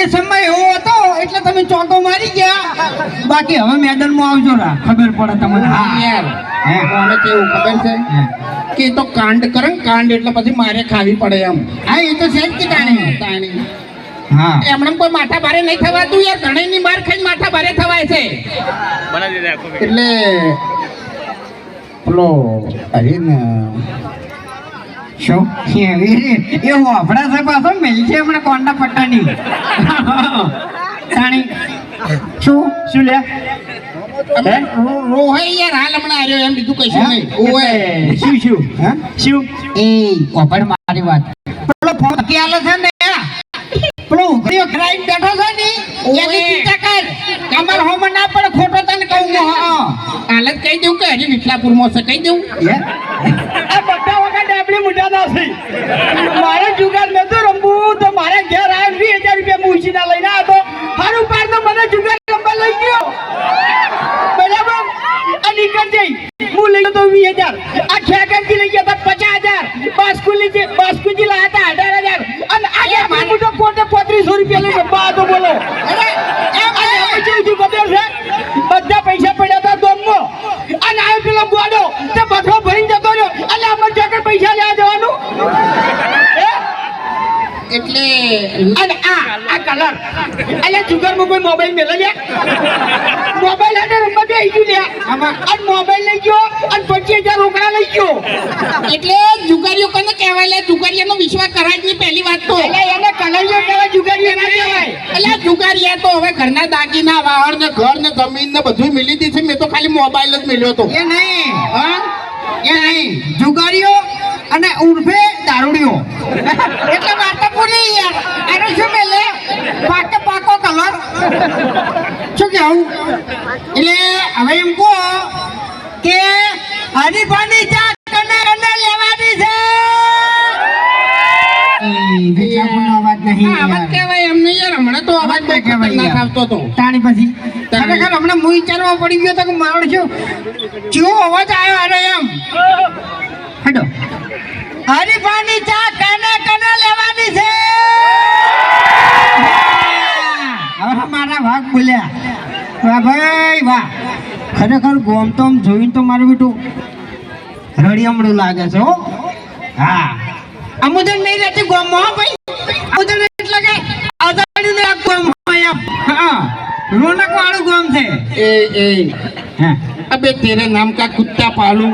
એ સમય એવો હતો એટલે તમે ચોકો મારી ગયા. બાકી હવે મેદાનમાં આવજો રા ખબર પડે તમને. હા. યાર મને કેવું ખબર છે? કે એ તો કાંડ કરે ને કાંડ એટલે પછી મારે ખાવી પડે એમ. હા એ તો છે જ કે તાણી. તાણી. હા. એમણે કોઈ માથા ભારે નહીં થવાતું યાર ઘણી બાર ખાઈ માથા ભારે થવાય છે. એટલે પેલો અરે શું? એવી એ વાફડા છે પાછો? મેલ છે હમણાં કોંડા પટ્ટાની. તાણી શું? શું લે હે? યાર હાલ હમણાં આવ્યો એમ બીજું કશું નહીં. ઓવે ઓવે શું શું? હે? શું? એ કોપડ મારી વાત. પેલો ફોન કે આલે છે ને? પેલો ઉઘરીઓ ખરાઈ બેઠો છે ને? એની ચિંતા કર. કમર હોમ ના પડે ખોટો તને કહું હાલ જ કહી દઉં કે હજી વિઠલાપુરમાં છે કહી દઉં. લઈ ગયા હતા પચાસ હજાર. બાસ્કુલી જે બાસ્કુજી હતા અઢાર હજાર. અને આજે મારો મોટો પોતે પોત્રીસો રૂપિયા લઈને આવ્યો તો બોલો. અને એમ કેવું થયું ખબર છે. બધા પૈસા પડ્યા હતા અને આ પેલો ગોડો તે બથો ભરીને જતો રહ્યો. એટલે અમારે જગર પૈસા લેવા જવાનું? એટલે અને આ આ કલર. એટલે જુગાર કોઈ મોબાઈલ મેલે લે મોબાઈલ બે આવી લે. અને મોબાઈલ લઈ ગયો અને પચીસ હજાર રોકડા લઈ ગયો. એટલે જુગારીઓ કને કહેવાય? લે જુગારીઓનો વિશ્વાસ કરાય જ નહીં પહેલી વાત તો. એટલે એને કલરીઓ કહેવાય જુગારીઓ ના કહેવાય. એટલે જુગારીયા તો હવે ઘરના દાગીના વાહન ને ઘર ને જમીન ને બધું મિલી દીધી મેં તો ખાલી મોબાઈલ જ મિલ્યો તો એ નહીં. હા? એ નહીં. જુગારીઓ અને ઉર્ફે દારૂડીઓ. એટલે વાર્તા પૂરી યાર. અરે શું મેલે? પાકે પાકો કલર એટલે હવે એમ કહો કે હરીફાની ચા કને લેવાની છે. અવાજ નહીં અવાજ કહેવાય એમ નહીં યાર. હમણાં તો અવાજ બહુ કહેવાય આવતો હતો. તાણી પછી. ખરેખર હમણાં હું વિચારવા પડી ગયો તો કે મારો છું કેવો અવાજ આવ્યો અરે એમ. હેડો. હરીફાની ચા કને કને લેવાની છે. હવે મારા ભાગ બોલ્યા. વાહ ભાઈ વાહ. ખરેખર ગોમ તો જોઈને તો મારું બેટું રળિયમડું લાગે છે હો. હા. અમુદન નહીં રહેતી ગોમમાં ભાઈ. અમુદન એટલે કે અદાણી ને ગોમ હોય એમ. હા. રોનક વાળું ગોમ છે. એ એ. હા. અબે તેરે નામ કા કુત્તા પાલું